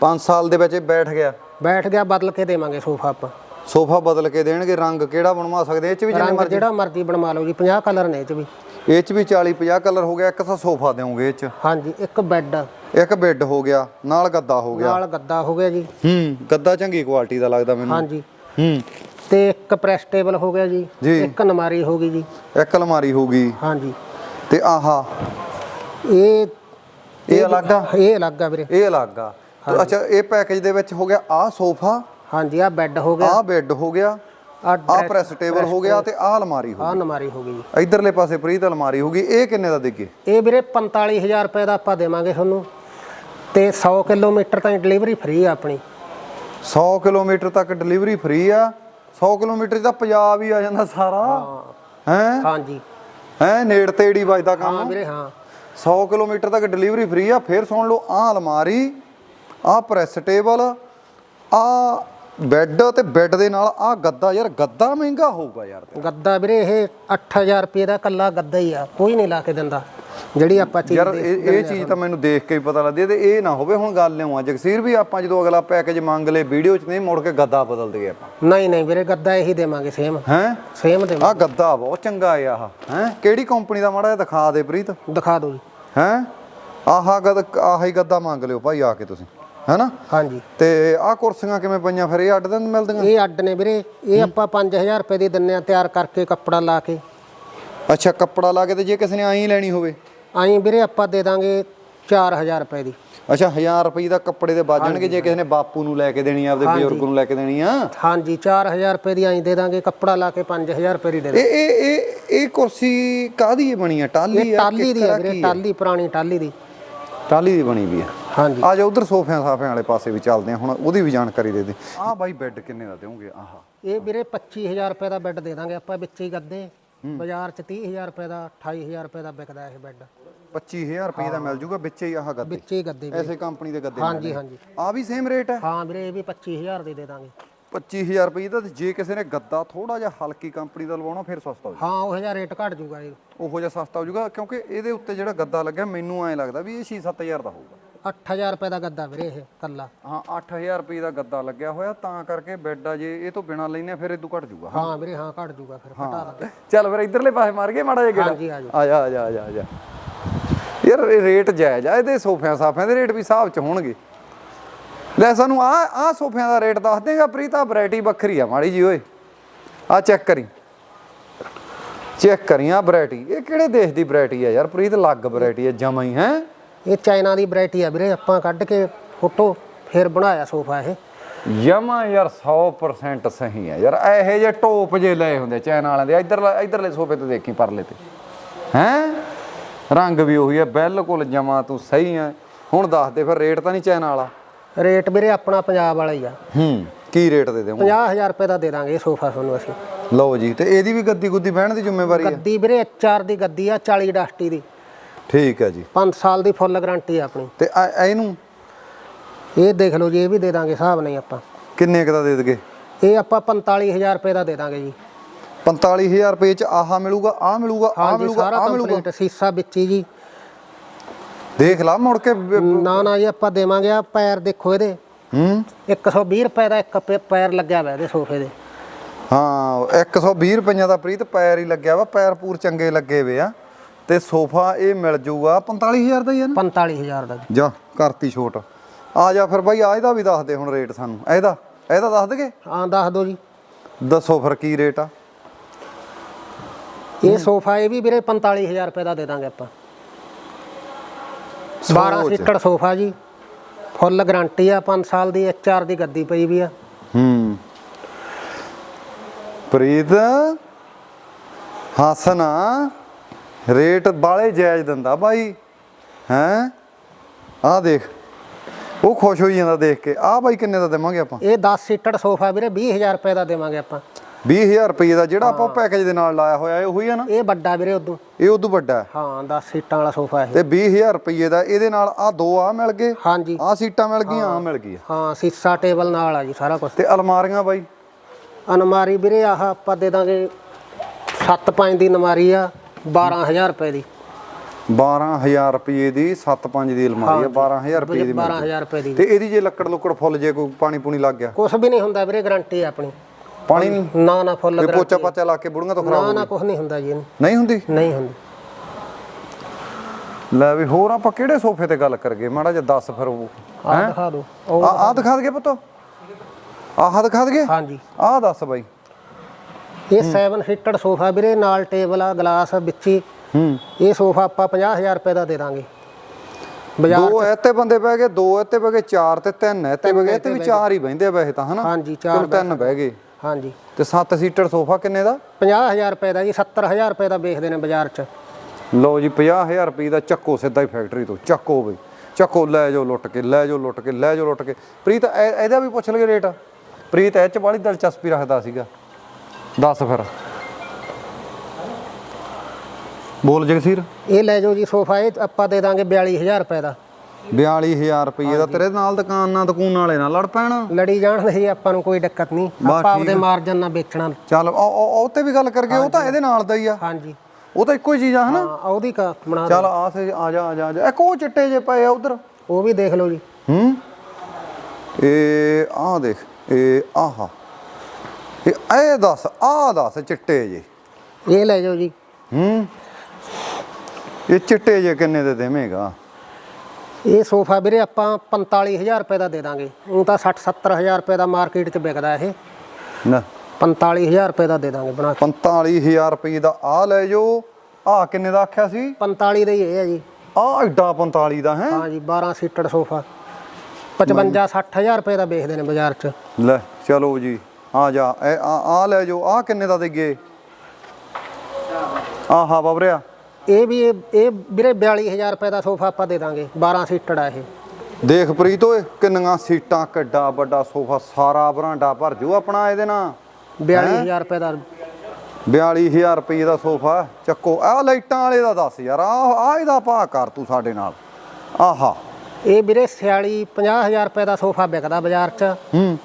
5 ਸਾਲ ਦੇ ਵਿੱਚ ਇਹ ਬੈਠ ਗਿਆ। ਬੈਠ ਗਿਆ ਬਦਲ ਕੇ ਦੇਵਾਂਗੇ ਸੋਫਾ ਆਪਾਂ। ਸੋਫਾ ਬਦਲ ਕੇ ਦੇਣਗੇ। ਰੰਗ ਕਿਹੜਾ ਬਣਵਾ ਸਕਦੇ? ਇਹ ਚ ਵੀ ਜਿੰਨੇ ਮਰਜ਼ੀ। ਜਿਹੜਾ ਮਰਜ਼ੀ ਬਣਵਾ ਲਓ ਜੀ 50 ਕਲਰ ਨੇ ਇਹ ਚ ਵੀ। ਇਹ ਚ ਵੀ 40 50 ਕਲਰ ਹੋ ਗਿਆ ਇੱਕ ਤਾਂ ਸੋਫਾ ਦੇਵੋਗੇ ਇਹ ਚ। ਹਾਂਜੀ ਇੱਕ ਬੈੱਡ। ਇੱਕ ਬੈੱਡ ਹੋ ਗਿਆ ਨਾਲ ਗੱਦਾ ਹੋ ਗਿਆ। ਨਾਲ ਗੱਦਾ ਹੋ ਗਿਆ ਜੀ। ਹੂੰ ਗੱਦਾ ਚੰਗੀ ਕੁਆਲਿਟੀ ਦਾ ਲੱਗਦਾ ਮੈਨੂੰ। ਹਾਂਜੀ। ਹੂੰ। ਤੇ ਇੱਕ ਪ੍ਰੈਸ ਟੇਬਲ ਹੋ ਗਿਆ ਜੀ। ਇੱਕ ਨਮਾਰੀ ਹੋ ਗਈ ਜੀ। ਇੱਕ ਅਲਮਾਰੀ ਹੋ ਗਈ। ਹਾਂਜੀ। ਤੇ ਆਹਾ। ਇਹ ਇਹ ਅਲੱਗ ਆ? ਇਹ ਅਲੱਗ ਆ ਵੀਰੇ। ਇਹ ਅਲੱਗ ਆ। ਅੱਛਾ ਇਹ ਪੈਕੇਜ ਦੇ ਵਿੱਚ ਹੋ ਗਿਆ ਆ ਸੋਫਾ? ਹਾਂਜੀ ਆ ਬੈੱਡ ਹੋ ਗਿਆ। ਆ ਬੈੱਡ ਹੋ ਗਿਆ। ਆ ਪ੍ਰੈਸ ਟੇਬਲ ਹੋ ਗਿਆ ਤੇ ਆ ਅਲਮਾਰੀ ਹੋ ਆ ਨਮਾਰੀ ਹੋ ਗਈ ਜੀ। ਗਈ ਇਧਰਲੇ ਪਾਸੇ ਪ੍ਰੀਤ ਅਲਮਾਰੀ ਹੋ ਗਈ ਇਹ ਕਿੰਨੇ ਦਾ ਦੇਗੇ ਇਹ ਵੀਰੇ 45000 ਰੁਪਏ ਦਾ ਆਪਾਂ ਦੇਵਾਂਗੇ ਤੁਹਾਨੂੰ। ਤੇ 100 ਕਿਲੋਮੀਟਰ ਤਾਈਂ ਡਿਲੀਵਰੀ ਫ੍ਰੀ ਆ ਆਪਣੀ। 100 ਕਿਲੋਮੀਟਰ ਤੱਕ ਡਿਲੀਵਰੀ ਫ੍ਰੀ ਆ। 100 ਕਿਲੋਮੀਟਰ ਦਾ ਪੰਜਾਬ ਹੀ ਆ ਜਾਂਦਾ ਸਾਰਾ। ਹੈ। ਹਾਂਜੀ। ਹੈ ਨੇੜ ਤੇੜੀ ਵੱਜਦਾ ਕੰਮ। ਹਾਂ ਵੀਰੇ ਹਾਂ। 100 ਕਿਲੋਮੀਟਰ ਤੱਕ ਡਿਲੀਵਰੀ ਫ੍ਰੀ ਆ। ਫਿਰ ਸੁਣ ਲਓ ਆ ਅਲਮਾਰੀ ਆ ਪ੍ਰੈਸ ਟੇਬਲ ਆ ਬੈੱਡ ਤੇ ਬੈੱਡ ਦੇ ਨਾਲ ਆ ਗੱਦਾ ਯਾਰ ਗੱਦਾ ਮਹਿੰਗਾ ਹੋਊਗਾ ਯਾਰ ਗੱਦਾ ਵੀਰੇ ਇਹ 8000 ਰੁਪਏ ਦਾ ਕੱਲਾ ਗੱਦਾ ਹੀ ਆ ਕੋਈ ਨਹੀਂ ਲਾ ਕੇ ਦਿੰਦਾ। ਜਿਹੜੀ ਆਪਾਂ ਚੀਜ਼ ਯਾਰ ਇਹ ਇਹ ਚੀਜ਼ ਤਾਂ ਮੈਨੂੰ ਦੇਖ ਕੇ ਹੀ ਪਤਾ ਲੱਗਦੀ ਤੇ ਇਹ ਨਾ ਹੋਵੇ ਹੁਣ ਗੱਲ ਲਿਆਉਂ ਜਗਸੀਰ ਵੀ ਆਪਾਂ ਜਦੋਂ ਅਗਲਾ ਪੈਕੇਜ ਮੰਗ ਲਏ ਵੀਡੀਓ 'ਚ ਨਹੀਂ ਮੁੜ ਕੇ ਗੱਦਾ ਬਦਲ ਦਈਏ ਆਪਾਂ। ਨਹੀਂ ਨਹੀਂ ਵੀਰੇ ਗੱਦਾ ਇਹੀ ਦੇਵਾਂਗੇ ਸੇਮ ਹੈਂ? ਸੇਮ ਦੇ ਆ ਗੱਦਾ ਬਹੁਤ ਚੰਗਾ ਆ ਆਹ। ਹੈ? ਕਿਹੜੀ ਕੰਪਨੀ ਦਾ ਮਾੜਾ ਜਿਹਾ ਦਿਖਾ ਦੇ ਪ੍ਰੀਤ? ਦਿਖਾ ਦਿਓ ਜੀ। ਹੈ? ਆਹਾ ਗੱਦ ਆਹੀ ਗੱਦਾ ਮੰਗ ਲਿਓ ਭਾਈ ਆ ਕੇ ਤੁਸੀਂ। ਹੈਨਾ? ਹਾਂਜੀ। ਤੇ ਆਹ ਕੁਰਸੀਆਂ ਕਿਵੇਂ ਪਈਆਂ ਫਿਰ? ਇਹ ਅੱਡ ਦਿਨ ਮਿਲਦੀਆਂ? ਇਹ ਅੱਡ ਨੇ ਵੀਰੇ। ਇਹ ਆਪਾਂ 5000 ਰੁਪਏ ਦੀ ਦਿੰਨੇ ਆ ਤਿਆਰ ਕਰਕੇ ਕੱਪੜਾ ਲਾ ਕੇ। ਅੱਛਾ ਕੱਪੜਾ ਲਾ ਕੇ ਤੇ ਜੇ ਕਿਸੇ ਨੇ ਆਈ ਲੈਣੀ ਹੋਵੇ? ਆਈ ਵੀਰੇ ਆਪਾਂ ਦੇ ਦਾਂਗੇ 4000 ਰੁਪਏ ਦੀ। ਅੱਛਾ 1000 ਰੁਪਏ ਦਾ ਕੱਪੜੇ ਦੇ ਬਾਜਣਗੇ ਜੇ ਕਿਸੇ ਨੇ ਬਾਪੂ ਨੂੰ ਲੈ ਕੇ ਦੇਣੀ ਆ ਆਪਦੇ ਬਜ਼ੁਰਗ ਨੂੰ ਲੈ ਕੇ ਦੇਣੀ ਆ। ਹਾਂਜੀ 4000 ਰੁਪਏ ਦੀ ਆਈ ਦੇ ਦਾਂਗੇ ਕੱਪੜਾ ਲਾ ਕੇ 5000 ਰੁਪਏ ਦੀ ਦੇ ਦਾਂਗੇ। ਇਹ ਇਹ ਇਹ ਇਹ ਕੁਰਸੀ ਕਾਦੀ ਬਣੀ ਆ? ਟਾਲੀ ਇਹ ਆ ਟਾਲੀ ਦੀ ਹੈ ਵੀਰੇ? ਟਾਲੀ ਪੁਰਾਣੀ ਟਾਲੀ ਦੀ। ਟਾਲੀ ਦੀ ਬਣੀ ਵੀ ਆ। ਹਾਂਜੀ। ਆ ਜਾ ਉਧਰ ਸੋਫਿਆਂ ਸਾਫਿਆਂ ਵਾਲੇ ਪਾਸੇ ਵੀ ਚੱਲਦੇ ਆ ਹੁਣ ਉਹਦੀ ਵੀ ਜਾਣਕਾਰੀ ਦੇ ਦੇ। ਆਹ ਬਾਈ ਬੈੱਡ ਕਿੰਨੇ ਦਾ ਦੇਵੋਗੇ? ਆਹ। ਇਹ ਵੀਰੇ 25000 ਰੁਪਏ ਦਾ ਬੈੱਡ ਦੇ ਦਾਂਗੇ ਆਪਾਂ ਵਿੱਚ ਹੀ ਗੱਦੇ। ਬਾਜ਼ਾਰ 'ਚ 30000 ਰੁਪਏ ਦਾ 28000 ਰੁਪਏ ਦਾ ਵਿਕਦਾ ਇਹ ਬੈੱਡ 25000 ਰੁਪਏ ਦਾ ਮਿਲ ਜੂਗਾ ਵਿੱਚ ਹੀ ਆਹ ਗੱਦੇ। ਵਿੱਚ ਹੀ ਗੱਦੇ। ਐਸੇ ਕੰਪਨੀ ਦੇ ਗੱਦੇ ਹਾਂਜੀ ਹਾਂਜੀ। ਆ ਵੀ ਸੇਮ ਰੇਟ ਹੈ? ਹਾਂ ਵੀਰੇ ਇਹ ਵੀ 25000 ਦੀ ਦੇ ਦਾਂਗੇ। 25000 ਰੁਪਏ ਦਾ ਤੇ ਜੇ ਕਿਸੇ ਨੇ ਗੱਦਾ ਥੋੜਾ ਜਿਹਾ ਹਲਕੀ ਕੰਪਨੀ ਦਾ ਲਵਾਉਣਾ ਫਿਰ ਸਸਤਾ ਹੋ ਹਾਂ ਉਹ ਜਿਹਾ ਰੇਟ ਘਟ ਜੂਗਾ ਜੀ ਜਾਊ ਉਹੋ ਜਿਹਾ ਸਸਤਾ ਹੋ ਜਾਊਗਾ ਕਿਉਂਕਿ ਇਹਦੇ ਉੱਤੇ ਜਿਹੜਾ ਗੱਦਾ ਲੱਗਿਆ ਮੈਨੂੰ ਐਂ ਲੱਗਦਾ ਵੀ ਇਹ 6-7000 ਦਾ ਹੋਊਗਾ। 8000 ਰੁਪਏ ਦਾ ਗੱਦਾ ਵੀਰੇ ਇਹ ਕੱਲਾ। ਹਾਂ 8000 ਰੁਪਏ ਦਾ ਗੱਦਾ ਲੱਗਿਆ ਹੋਇਆ ਤਾਂ ਕਰਕੇ ਬੈੱਡ ਆ ਜੇ ਇਹ ਤੋਂ ਬਿਨਾ ਲੈਨੇ ਫਿਰ ਇਦੋਂ ਘਟ ਜਾਊਗਾ ਹਾਂ। ਵੀਰੇ ਹਾਂ ਘਟ ਜੂਗਾ ਫਿਰ ਘਟਾ ਦਾਂਗੇ ਚੱਲ ਫਿਰ ਇਧਰਲੇ ਪਾਸੇ ਮਾਰ ਕੇ ਮਾੜਾ ਜਿਹਾ ਹਾਂਜੀ, ਆ ਜਾ ਆ ਜਾ ਆ ਜਾ ਆ ਜਾ। ਯਾਰ ਇਹ ਰੇਟ ਜਾਇਜ਼ ਆ ਇਹਦੇ ਸੋਫਿਆਂ ਸਾਫਿਆਂ ਦੇ ਰੇਟ ਵੀ ਹਿਸਾਬ ਚ ਹੋਣਗੇ। ਲੈ ਸਾਨੂੰ ਆ ਆ ਸੋਫਿਆਂ ਦਾ ਰੇਟ ਦੱਸ ਦੇਗਾ ਪ੍ਰੀਤਾ ਵੈਰਾਈਟੀ ਵੱਖਰੀ ਆ ਮਾੜੀ ਜੀ ਓਏ। ਆ ਚੈੱਕ ਕਰੀ। ਚੈੱਕ ਕਰੀ ਆ ਵੈਰਾਈਟੀ ਇਹ ਕਿਹੜੇ ਦੇਸ਼ ਦੀ ਵੈਰਾਈਟੀ ਆ ਯਾਰ? ਪ੍ਰੀਤ ਲੱਗ ਵੈਰਾਈਟੀ ਆ ਜਮਾ ਹੀ ਹੈ? ਇਹ ਚਾਈਨਾ ਦੀ ਵੈਰਾਈਟੀ ਆ ਵੀਰੇ ਆਪਾਂ ਕੱਢ ਕੇ ਫੋਟੋ ਫਿਰ ਬਣਾਇਆ ਸੋਫਾ ਇਹ। ਜਮਾ ਯਾਰ 100% ਸਹੀ ਆ ਯਾਰ ਇਹੋ ਜਿਹੇ ਟੋਪ ਜੇ ਲਏ ਹੁੰਦੇ ਚੈਨ ਵਾਲਿਆਂ ਦੇ ਇਧਰ ਇਧਰਲੇ ਸੋਫੇ ਤੇ ਦੇਖੀ ਪਰਲੇ ਤੇ। ਹੈ? ਰੰਗ ਵੀ ਉਹੀ ਆ ਬਿਲਕੁਲ ਜਮਾ ਤੂੰ ਸਹੀ ਆ। ਹੁਣ ਦੱਸ ਦੇ ਫਿਰ ਰੇਟ ਤਾਂ ਨਹੀਂ ਚੈਨ ਵਾਲਾ? ਰੇਟ ਵੀਰੇ ਆਪਣਾ ਪੰਜਾਬ ਵਾਲਾ ਹੀ ਆ। ਹੂੰ ਕੀ ਰੇਟ ਦੇ ਦੇਵਾਂ 50000 ਰੁਪਏ ਦਾ ਦੇ ਦਾਂਗੇ ਇਹ ਸੋਫਾ ਤੁਹਾਨੂੰ ਅਸੀਂ। ਲਓ ਜੀ ਤੇ ਇਹਦੀ ਵੀ ਗੱਦੀ ਗੁੱਦੀ ਬਹਿਣ ਦੀ ਜ਼ਿੰਮੇਵਾਰੀ ਹੈ ਗੱਦੀ ਵੀਰੇ HR ਦੀ ਗੱਦੀ ਆ 40 ਡਸਟੀ ਦੀ। ਠੀਕ ਹੈ ਜੀ। 5 ਸਾਲ ਦੀ ਫੁੱਲ ਗਾਰੰਟੀ ਆ ਆਪਣੀ। ਤੇ ਆ- ਇਹਨੂੰ? ਇਹ ਦੇਖ ਲਓ ਜੀ ਇਹ ਵੀ ਦੇ ਦਾਂਗੇ ਹਿਸਾਬ ਨਹੀਂ ਆਪਾਂ। ਕਿੰਨੇ ਕੁ ਦਾ ਦੇ ਦਗੇ? ਇਹ ਆਪਾਂ 45000 ਰੁਪਏ ਦਾ ਦੇ ਦਾਂਗੇ ਜੀ। 45000 ਰੁਪਏ ਚ ਆਹ ਮਿਲੂਗਾ ਆਹ ਮਿਲੂਗਾ ਆਹ ਹਾਂਜੀ ਮਿਲੂਗਾ ਸਾਰਾ ਆਹ ਮਿਲੂਗਾ। ਕੰਪਲੀਟ ਸੀਸਾ ਵਿੱਚ ਹੀ ਜੀ। ਦੇਖ ਲਾ ਮੁੜ ਕੇ ਬ- ਨਾ ਨਾ ਜੀ ਆਪਾਂ ਦੇਵਾਂਗੇ ਆ ਪੈਰ ਦੇਖੋ ਇਹਦੇ। ਹੂੰ? 120 ਰੁਪਏ ਦਾ ਇੱਕ ਪੈ- ਪੈਰ ਲੱਗਿਆ ਹੋਇਆ ਇਹਦੇ ਸੋਫੇ ਦੇ। ਹਾਂ 120 ਰੁਪਈਆਂ ਦਾ ਪ੍ਰੀਤ ਪੈਰ ਹੀ ਲੱਗਿਆ ਵਾ ਪੈਰ ਪੂਰ ਚੰਗੇ ਲੱਗੇ ਵੇ ਆ। ਤੇ ਸੋਫਾ ਇਹ ਮਿਲ ਜੂਗਾ 45000 ਦਾ ਹੀ ਆ ਨਾ? 45000 ਦਾ ਜੀ। ਜਾ ਕਰਤੀ ਛੋਟ। ਆ ਜਾ ਫਿਰ ਬਾਈ ਆ ਇਹਦਾ ਵੀ ਦੱਸ ਦੇ ਹੁਣ ਰੇਟ ਸਾਨੂੰ। ਇਹਦਾ ਇਹਦਾ ਦੱਸ ਦਗੇ? ਹਾਂ ਦੱਸ ਦਿਓ ਜੀ। ਦੱਸੋ ਫਿਰ ਕੀ ਰੇਟ ਆ? ਇਹ ਸੋਫਾ ਇਹ ਵੀ ਵੀਰੇ 45000 ਰੁਪਏ ਦਾ ਦੇ ਦਾਂਗੇ ਆਪਾਂ। 12 ਸੋਚ। ਸੀਟਰ ਸੋਫਾ ਜੀ। ਫੁੱਲ ਗਾਰੰਟੀ ਆ 5 ਸਾਲ ਦੀ HR ਦੀ ਗੱਦੀ ਪਈ ਵੀ ਆ। ਹੂੰ। ਪ੍ਰੀਤ ਹਸਨਾ ਰੇਟ ਬਾਲੇ ਜਾਇਜ਼ ਦਿੰਦਾ ਬਾਈ ਹੈ? ਆ ਦੇਖ ਉਹ ਖੁਸ਼ ਹੋਈ ਜਾਂਦਾ ਦੇਖ ਕੇ। ਆ ਬਾਈ ਕਿੰਨੇ ਦਾ ਦੇਵਾਂਗੇ ਆਪਾਂ? ਇਹ 10 ਸੀਟਰ ਸੋਫਾ ਵੀਰੇ 20000 ਰੁਪਏ ਦਾ ਦੇਵਾਂਗੇ ਆਪਾਂ। 20000 ਰੁਪਏ ਦਾ ਜਿਹੜਾ ਆਪਾਂ ਪੈਕੇਜ ਦੇ ਨਾਲ ਲਾਇਆ ਹੋਇਆ ਇਹ ਉਹੀ ਆ ਨਾ? ਇਹ ਵੱਡਾ ਵੀਰੇ ਉਦੋਂ। ਇਹ ਉਦੋਂ ਵੱਡਾ ਹੈ। ਹਾਂ 10 ਸੀਟਾਂ ਵਾਲਾ ਸੋਫਾ ਇਹ। ਤੇ 20000 ਰੁਪਏ ਦਾ ਇਹਦੇ ਨਾਲ ਆ ਦੋ ਆ ਮਿਲ ਗਏ ਹਾਂਜੀ। ਆ ਸੀਟਾਂ ਮਿਲ ਗਈਆਂ ਆ ਮਿਲ ਗਈ ਆ। ਹਾਂ ਸੀਸਾ ਟੇਬਲ ਨਾਲ ਆ ਜੀ ਸਾਰਾ ਕੁਝ ਤੇ ਅਲਮਾਰੀਆਂ ਬਾਈ? ਅਨਮਾਰੀ ਵੀਰੇ ਆਹ ਆਪਾਂ ਦੇ ਦਾਂਗੇ 7-5 ਦੀ ਅਨਮਾਰੀ ਆ। 12000 ਰੁਪਏ ਦੀ। 12000 ਰੁਪਏ ਦੀ 7-5 ਦੀ ਅਲਮਾਰੀ ਆ 12000 ਰੁਪਏ ਦੀ ਮਿਲ ਗਈ। 12000 ਰੁਪਏ ਦੀ। ਤੇ ਇਹਦੀ ਜੇ ਲੱਕੜ ਲੁੱਕੜ ਫੁੱਲ ਜੇ ਕੋਈ ਪਾਣੀ ਪੂਣੀ ਲੱਗ ਗਿਆ? ਕੁਝ ਵੀ ਨਹੀਂ ਹੁੰਦਾ ਵੀਰੇ ਗਾਰੰਟੀ ਆਪਣੀ। ਪਾਣੀ ਨਾ ਨਾ ਫੁੱਲ ਗਾਰੰਟੀ ਪੋਚਾ ਪਾਚਾ ਲਾ ਕੇ ਬੁੜੀਆਂ ਤੋਂ ਖਰਾਬ ਨਾ ਨਾ ਕੁਝ ਨਹੀਂ ਹੁੰਦਾ ਜੀ ਇਹਨੂੰ। ਨਹੀਂ ਹੁੰਦੀ? ਨਹੀਂ ਹੁੰਦੀ। ਲੈ ਵੀ ਹੋਰ ਆਪਾਂ ਕਿਹੜੇ ਸੋਫੇ ਤੇ ਗੱਲ ਕਰਗੇ ਮਾੜਾ ਜਿਹਾ ਦੱਸ ਫਿਰ ਉਹ। ਆਹ ਦਿਖਾ ਆ ਆ ਦਿਖਾ ਦਗੇ ਪੁੱਤ। ਆਹ ਦਿਖਾ ਦਗੇ ਹਾਂਜੀ। ਆਹ ਦੱਸ ਬਾਈ। ਇਹ 7 ਸੀਟਡ ਸੋਫਾ ਵੀਰੇ ਨਾਲ ਟੇਬਲ ਆ ਗਲਾਸ ਵਿੱਚ। ਹੀ। ਇਹ ਸੋਫਾ ਆਪਾਂ 50000 ਰੁਪਏ ਦਾ ਦੇ ਦਾਂਗੇ। ਬਾਜ਼ਾਰ ਦੋ ਇੱਥੇ ਬੰਦੇ ਬਹਿ ਗਏ ਦੋ ਇੱਥੇ ਬਹਿ ਗਏ ਚਾਰ ਤੇ ਤਿੰਨ ਇੱਥੇ ਬਹਿ ਗਏ। ਇੱਥੇ ਵੀ ਚਾਰ ਹੀ ਬਹਿੰਦੇ ਆ ਵੈਸੇ ਤਾਂ ਹਨਾ? ਹਾਂਜੀ ਚਾਰ ਤਿੰਨ ਬਹਿ ਗਏ। ਹਾਂਜੀ। ਤੇ 7 ਸੀਟਰ ਸੋਫਾ ਕਿੰਨੇ ਦਾ? 50000 ਰੁਪਏ ਦਾ ਜੀ 70000 ਰੁਪਏ ਦਾ ਵੇਚਦੇ ਨੇ ਬਾਜ਼ਾਰ 'ਚ। ਲਓ ਜੀ 50000 ਰੁਪਏ ਦਾ ਚੱਕੋ ਸਿੱਧਾ ਹੀ ਫੈਕਟਰੀ ਤੋਂ। ਚੱਕੋ ਬਈ। ਚੱਕੋ ਲੈ ਜਾਓ ਲੁੱਟ ਕੇ ਲੈ ਜਾਓ ਲੁੱਟ ਕੇ ਲੈ ਜਾਓ ਲੁੱਟ ਕੇ। ਪ੍ਰੀਤ ਇਹ- ਇਹਦਾ ਵੀ ਪੁੱਛ ਲਗੇ ਰੇਟ ਪ੍ਰੀਤ ਇਹ ਚ ਬਾਲੀ ਦਿਲਚਸਪੀ ਰੱਖਦਾ ਸੀਗਾ। ਦੱਸ ਫਿਰ। ਬੋਲ ਜਗਸੀਰ। ਇਹ ਲੈ ਜਾਓ ਜੀ ਸੋਫਾ ਇਹ ਆਪਾਂ ਦੇ ਦਾਂਗੇ 42000 ਰੁਪਏ ਦਾ। 42000 ਰੁਪਏ ਦਾ ਤੇਰੇ ਨਾਲ ਦੁਕਾਨ ਨਾਲ ਦੁਕਾਨ ਵਾਲੇ ਨਾਲ ਲੜ ਪੈਣ। ਲੜੀ ਜਾਣ ਜੀ ਆਪਾਂ ਨੂੰ ਕੋਈ ਦਿੱਕਤ ਨਹੀਂ। ਆਪਾਂ ਆਪਦੇ ਮਾਰਜਨ ਨਾਲ ਵੇਚਣਾ। ਚੱਲ ਉਹ- ਤੇ ਵੀ ਗੱਲ ਕਰਕੇ ਉਹ ਤਾਂ ਇਹਦੇ ਨਾਲ ਦਾ ਹੀ ਆ। ਹਾਂਜੀ। ਉਹ ਤਾਂ ਇੱਕੋ ਹੀ ਚੀਜ਼ ਆ ਹਨਾ? ਹਾਂ ਉਹਦੀ ਕਾ ਬਣਾ। ਚੱਲ ਆ ਸੇ ਆ ਜਾ ਆ ਜਾ ਆ ਜਾ। ਇੱਕ ਉਹ ਚਿੱਟੇ ਜੇ ਪਏ ਆ ਉਧਰ। ਉਹ ਵੀ ਦੇਖ ਲਓ ਜੀ। ਹੂੰ? ਇਹ ਆਹ ਦੇਖ ਇਹ ਆਹਾ। ਇਹ ਇਹ ਦੱਸ ਆਹ ਦੱਸ ਚਿੱਟੇ ਜੇ। ਇਹ ਲੈ ਜਾਓ ਜੀ। ਹੂੰ? ਇਹ ਚਿੱਟੇ ਜੇ ਕਿੰਨੇ ਦੇ ਦੇਵੇਂਗਾ? ਇਹ ਸੋਫਾ ਵੀਰੇ ਆਪਾਂ 45000 ਰੁਪਏ ਦਾ ਦੇ ਦਾਂਗੇ। ਉਹ ਤਾਂ 60 70000 ਰੁਪਏ ਦਾ ਮਾਰਕੀਟ 'ਚ ਵਿਕਦਾ ਇਹ। ਨਾ। 45000 ਰੁਪਏ ਦਾ ਦੇ ਦਾਂਗੇ ਬਣਾ ਕੇ। 45000 ਰੁਪਏ ਦਾ ਆ ਲੈ ਜੋ ਆ ਕਿੰਨੇ ਦਾ ਆਖਿਆ ਸੀ? 45 ਦਾ ਹੀ ਇਹ ਹੈ ਜੀ। ਆ ਐਡਾ 45 ਦਾ ਹੈ? ਹਾਂ ਜੀ 12 ਸੀਟਡ ਸੋਫਾ। 55 60000 ਰੁਪਏ ਦਾ ਵੇਚਦੇ ਨੇ ਬਾਜ਼ਾਰ 'ਚ। ਲੈ ਚਲੋ ਜੀ। ਆ ਜਾ ਇਹ ਆ ਆ ਲੈ ਜੋ ਆ ਕਿੰਨੇ ਦਾ ਦੇਗੇ ਆਹਾ ਬਾਬਰਿਆ ਇਹ ਵੀ ਇਹ ਇਹ ਵੀਰੇ 42000 ਰੁਪਏ ਦਾ ਸੋਫਾ ਆਪਾਂ ਦੇ ਦਾਂਗੇ 12 ਸੀਟਡ ਆ ਇਹ। ਦੇਖ ਪ੍ਰੀਤ ਓਏ ਕਿੰਨੀਆਂ ਸੀਟਾਂ ਕਿੱਡਾ ਵੱਡਾ ਸੋਫਾ ਸਾਰਾ ਬਰਾਂਡਾ ਭਰ ਜੂ ਆਪਣਾ ਇਹਦੇ ਨਾਲ। 42000 ਰੁਪਏ ਦਾ। 42000 ਰੁਪਏ ਦਾ ਸੋਫਾ ਚੱਕੋ ਆਹ ਲਾਈਟਾਂ ਵਾਲੇ ਦਾ ਦੱਸ ਯਾਰ ਆ ਆ ਇਹਦਾ ਭਾਅ ਕਰ ਤੂੰ ਸਾਡੇ ਨਾਲ। ਆਹਾ। ਇਹ ਵੀਰੇ 46 50000 ਰੁਪਏ ਦਾ ਸੋਫਾ ਵਿਕਦਾ ਬਾਜ਼ਾਰ 'ਚ। ਹੂੰ।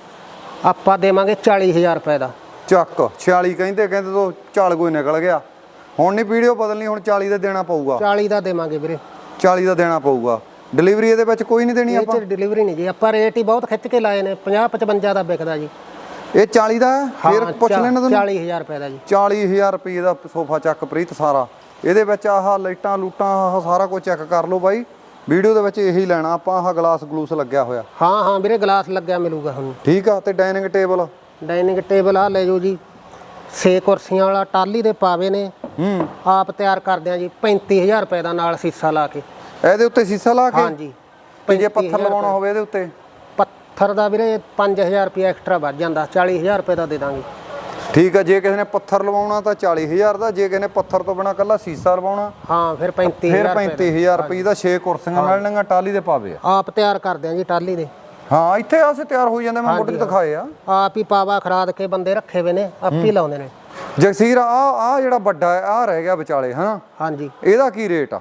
ਆਪਾਂ ਦੇਵਾਂਗੇ 40000 ਰੁਪਏ ਦਾ। ਚੱਕ 46 ਕਹਿੰਦੇ ਕਹਿੰਦੇ ਤੋਂ ਚੱਲ ਕੋਈ ਨਿਕਲ ਗਿਆ। ਹੁਣ ਨਹੀਂ ਵੀਡੀਓ ਬਦਲਣੀ ਹੁਣ 40 ਦਾ ਦੇਣਾ ਪਊਗਾ। 40 ਦਾ ਦੇਵਾਂਗੇ ਵੀਰੇ। 40 ਦਾ ਦੇਣਾ ਪਊਗਾ। ਡਿਲੀਵਰੀ ਇਹਦੇ ਵਿੱਚ ਕੋਈ ਨਹੀਂ ਦੇਣੀ ਇਹ ਆਪਾਂ? ਚ ਡਿਲੀਵਰੀ ਨਹੀਂ ਜੀ ਆਪਾਂ ਰੇਟ ਹੀ ਬਹੁਤ ਖਿੱਚ ਕੇ ਲਾਏ ਨੇ 50 55 ਦਾ ਵਿਕਦਾ ਜੀ। ਇਹ 40 ਦਾ? ਫਿਰ ਪੁੱਛ ਲੈਣਾ ਤੈਨੂੰ 40000 ਰੁਪਏ ਦਾ ਜੀ। 40000 ਰੁਪਏ ਦਾ ਸੋਫਾ ਚੱਕ ਪ੍ਰੀਤ ਸਾਰਾ। ਇਹਦੇ ਵਿੱਚ ਆਹ ਲਾਈਟਾਂ ਲੂਟਾਂ ਆਹ ਸਾਰਾ ਕੁਝ ਚੈੱਕ ਕਰ ਲਓ ਬਾਈ। ਵੀਡੀਓ ਦੇ ਵਿੱਚ ਇਹੀ ਲੈਣਾ ਆਪਾਂ ਆਹ ਗਲਾਸ ਗਲੂਸ ਲੱਗਿਆ ਹੋਇਆ। ਹਾਂ ਹਾਂ ਵੀਰੇ ਗਲਾਸ ਲੱਗਿਆ ਮਿਲੂਗਾ ਤੁਹਾਨੂੰ। ਠੀਕ ਆ ਤੇ ਡਾਈਨਿੰਗ ਟੇਬਲ ਡਾਈਨਿੰਗ ਟੇਬਲ ਆ ਲੈ ਜਾਓ ਜੀ। 6 ਕੁਰਸੀਆਂ ਵਾਲਾ ਟਾਲੀ ਦੇ ਪਾਵੇ ਨੇ। ਹੂੰ। ਆਪ ਤਿਆਰ ਕਰਦੇ ਆ ਜੀ 35000 ਰੁਪਏ ਦਾ ਨਾਲ ਸੀਸਾ ਲਾ ਕੇ। ਇਹਦੇ ਉੱਤੇ ਸੀਸਾ ਲਾ ਕੇ? ਹਾਂਜੀ। ਤੇ ਜੇ ਪੱਥਰ ਲਵਾਉਣਾ ਹੋਵੇ ਇਹਦੇ ਉੱਤੇ? ਪੱਥਰ ਦਾ ਵੀਰੇ 5000 ਰੁਪਏ ਐਕਸਟਰਾ ਵੱਧ ਜਾਂਦਾ 40000 ਰੁਪਏ ਦਾ ਦੇ ਦਾਂਗੇ। ਠੀਕ ਆ ਜੇ ਕਿਸੇ ਨੇ ਪੱਥਰ ਲਵਾਉਣਾ ਤਾਂ 40000 ਦਾ ਜੇ ਕਿਸੇ ਨੇ ਪੱਥਰ ਤੋਂ ਬਿਨਾ ਕੱਲਾ ਸੀਸਾ ਲਵਾਉਣਾ ਹਾਂ ਫਿਰ ਫਿਰ 35000 ਰੁਪਏ 35000 ਰੁਪਏ ਦਾ 6 ਕੁਰਸੀਆਂ ਮਿਲਣਗੀਆਂ ਟਾਲੀ ਦੇ ਪਾਵੇ ਆਪ ਤਿਆਰ ਕਰਦੇ ਆ ਜੀ ਟਾਲੀ ਦੇ। ਹਾਂ ਇੱਥੇ ਆਸੇ ਤਿਆਰ ਹੋਈ ਜਾਂਦੇ ਮੈਂ ਮੋਟਰ ਦਿਖਾਏ ਆ। ਆਪ ਹੀ ਪਾਵਾ ਖਰਾਦ ਕੇ ਬੰਦੇ ਰੱਖੇ ਹੋਏ ਨੇ ਆਪ ਹੀ ਲਾਉਂਦੇ ਨੇ। ਜਗਸੀਰ ਆ ਆ ਜਿਹੜਾ ਵੱਡਾ ਹੈ ਆ ਰਹਿ ਗਿਆ ਵਿਚਾਲੇ ਹਨਾ? ਹਾਂਜੀ। ਇਹਦਾ ਕੀ ਰੇਟ ਆ?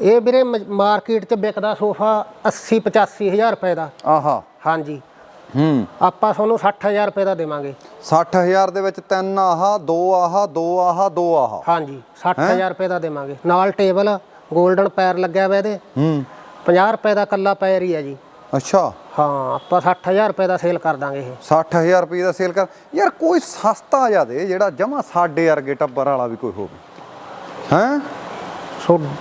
ਇਹ ਵੀਰੇ ਮਾਰਕੀਟ 'ਚ ਵਿਕਦਾ ਸੋਫਾ 80 85000 ਰੁਪਏ ਦਾ। ਆਹਾ। ਹਾਂਜੀ। ਹੂੰ। ਆਪਾਂ ਤੁਹਾਨੂੰ 60000 ਰੁਪਏ ਦਾ ਦੇਵਾਂਗੇ। 60000 ਦੇ ਵਿੱਚ ਤਿੰਨ ਆਹਾ ਦੋ ਆਹਾ ਦੋ ਆਹਾ ਦੋ ਆਹਾ। ਹਾਂਜੀ 60000 ਰੁਪਏ ਦਾ ਦੇਵਾਂਗੇ। ਨਾਲ ਟੇਬਲ 골ਡਨ ਪੈਰ ਲੱਗਿਆ ਹੋਇਆ ਇਹਦੇ। ਹੂੰ। 50 ਰੁਪਏ ਦਾ ਕੱਲਾ ਪੈਰ ਹੀ ਹੈ ਜੀ। ਅੱਛਾ। ਹਾਂ ਆਪਾਂ 60000 ਰੁਪਏ ਦਾ ਸੇਲ ਕਰ ਦਾਂਗੇ ਇਹ। 60000 ਰੁਪਏ ਦਾ ਸੇਲ ਕਰ। ਯਾਰ ਕੋਈ ਸਸਤਾ ਜਿਹਾ ਦੇ ਜਿਹੜਾ ਜਮਾ ਸਾਡੇ ਵਰਗੇ ਟੱਬਰ ਵਾਲਾ ਵੀ ਕੋਈ ਹੋਵੇ। ਹੈਂ?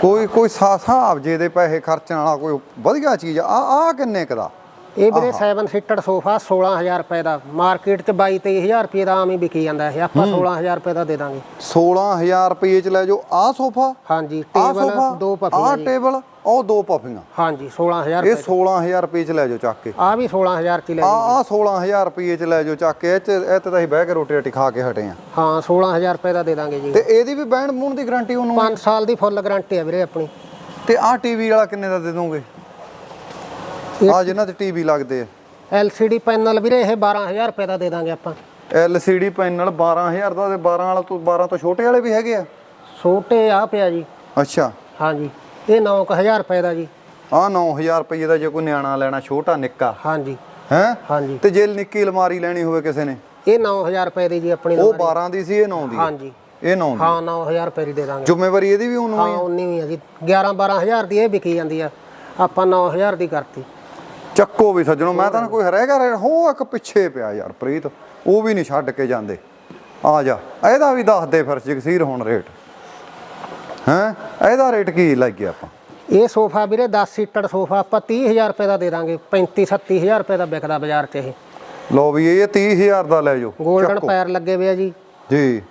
ਕੋਈ ਕੋਈ ਸਾ- ਹਿਸਾਬ ਜੇ ਦੇ ਪੈਸੇ ਖਰਚਣ ਵਾਲਾ ਕੋਈ ਵਧੀਆ ਚੀਜ਼ ਆ ਆ ਕਿੰਨੇ ਕੁ ਦਾ? ਇਹ ਵੀਰੇ 7 ਸੀਟਡ ਸੋਫਾ 16000 ਰੁਪਏ ਦਾ। ਮਾਰਕੀਟ 'ਚ 22 23000 ਰੁਪਏ ਦਾ ਆਮ ਹੀ ਵਿਕੀ ਜਾਂਦਾ ਇਹ। ਆਪਾਂ 16000 ਰੁਪਏ ਦਾ ਦੇ ਦਾਂਗੇ। 16000 ਰੁਪਏ ਚ ਲੈ ਜਾਓ। ਆ ਸੋਫਾ? ਹਾਂਜੀ ਆ ਟੇਬਲ ਦੋ ਆ ਪੱਖੀਆਂ ਜੀ। ਟੇਬਲ ਉਹ ਦੋ ਪਫੀਆਂ ਹਾਂਜੀ 16000 ਇਹ ਰੁਪਏ 16000 ਰੁਪਏ ਚ ਲੈ ਜਾਓ ਚੱਕ ਕੇ। ਆ ਵੀ 16000 ਚ ਲੈ ਆ ਜਾਓ ਆ 16000 ਰੁਪਏ ਚ ਲੈ ਜਾਓ ਚੱਕ ਕੇ। ਇਹ ਚ ਇਹ ਤੇ ਤਾਂ ਅਸੀਂ ਬਹਿ ਕੇ ਰੋਟੀ ਰਾਟੀ ਖਾ ਕੇ ਹਟੇ ਆ। ਹਾਂ 16000 ਰੁਪਏ ਦਾ ਦੇ ਦਾਂਗੇ ਜੀ। ਤੇ ਇਹਦੀ ਵੀ ਬੈਂਡ ਬੂਣ ਦੀ ਗਾਰੰਟੀ ਉਹਨੂੰ? 5 ਸਾਲ ਦੀ ਫੁੱਲ ਗਾਰੰਟੀ ਹੈ ਵੀਰੇ ਆਪਣੀ। ਤੇ ਆ ਟੀਵੀ ਵਾਲਾ ਕਿੰਨੇ ਦਾ ਦੇ ਦੋਗੇ? ਆ ਜਿਨ੍ਹਾਂ ਤੇ ਟੀਵੀ ਲੱਗਦੇ ਆ। LCD ਪੈਨਲ ਵੀਰੇ ਇਹ 12000 ਰੁਪਏ ਦਾ ਦੇ ਦਾਂਗੇ ਆਪਾਂ। LCD ਪੈਨਲ 12000 ਦਾ ਤੇ 12 ਵਾਲਾ ਤੋਂ 12 ਤੋਂ ਛੋਟੇ ਵਾਲੇ ਵੀ ਹੈਗੇ ਆ? ਛੋਟੇ ਆ ਪਿਆ ਜੀ। ਅੱਛਾ। ਹਾਂਜੀ। ਇਹ 9000 ਰੁਪਏ ਦਾ ਜੀ। ਆ 9000 ਰੁਪਏ ਦਾ ਜੇ ਕੋਈ ਨਿਆਣਾ ਲੈਣਾ ਛੋਟਾ ਨਿੱਕਾ। ਹਾਂਜੀ। ਹੈ? ਹਾਂਜੀ। ਤੇ ਜੇ ਨਿੱਕੀ ਅਲਮਾਰੀ ਲੈਣੀ ਹੋਵੇ ਕਿਸੇ ਨੇ? ਇਹ 9000 ਰੁਪਏ ਦੀ ਜੀ ਆਪਣੀ ਉਹ ਅਲਮਾਰੀ। 12 ਦੀ ਸੀ ਇਹ 9 ਦੀ? ਹੈ। ਹਾਂਜੀ। ਇਹ 9 ਦੀ? ਹਾਂ 9000 ਰੁਪਏ ਦੀ ਦੇ ਦਾਂਗੇ। ਜ਼ਿੰਮੇਵਾਰੀ ਇਹਦੀ ਵੀ ਉਹਨੂੰ ਹਾਂ ਉਨੀ ਵੀ ਆ ਜੀ। 11 12000 ਦੀ ਇਹ ਵਿਕੀ ਜਾਂਦੀ ਆ। ਆਪਾਂ 9000 ਦੀ ਕਰਤੀ। ਚੱਕੋ ਵੀ ਸੱਜਣੋ ਮੈਂ ਤਾਂ ਨਾ ਕੋਈ ਹਰੇਗਾ ਰੇਟ ਹੋ ਇੱਕ ਪਿੱਛੇ ਪਿਆ ਯਾਰ ਪ੍ਰੀਤ ਉਹ ਵੀ ਨਹੀਂ ਛੱਡ ਕੇ ਜਾਂਦੇ। ਆ ਜਾ ਇਹਦਾ ਵੀ ਦੱਸ ਦੇ ਫਿਰ ਜਗਸੀਰ ਹੁਣ ਰੇਟ। ਹੈ? ਇਹਦਾ ਰੇਟ ਕੀ ਲੱਗਿਆ ਆਪਾਂ? ਇਹ ਸੋਫਾ ਵੀਰੇ 10 ਸੀਟਡ ਸੋਫਾ ਆਪਾਂ 30000 ਰੁਪਏ ਦਾ ਦੇ ਦਾਂਗੇ 35 37000 ਰੁਪਏ ਦਾ ਵਿਕਦਾ ਬਾਜ਼ਾਰ 'ਚ ਇਹ। ਲੋ ਵੀ ਇਹ 30000 ਦਾ ਲੈ ਜਾਓ 골ਡਨ। ਪੈਰ ਲੱਗੇ ਹੋਏ ਆ ਜੀ। ਜੀ।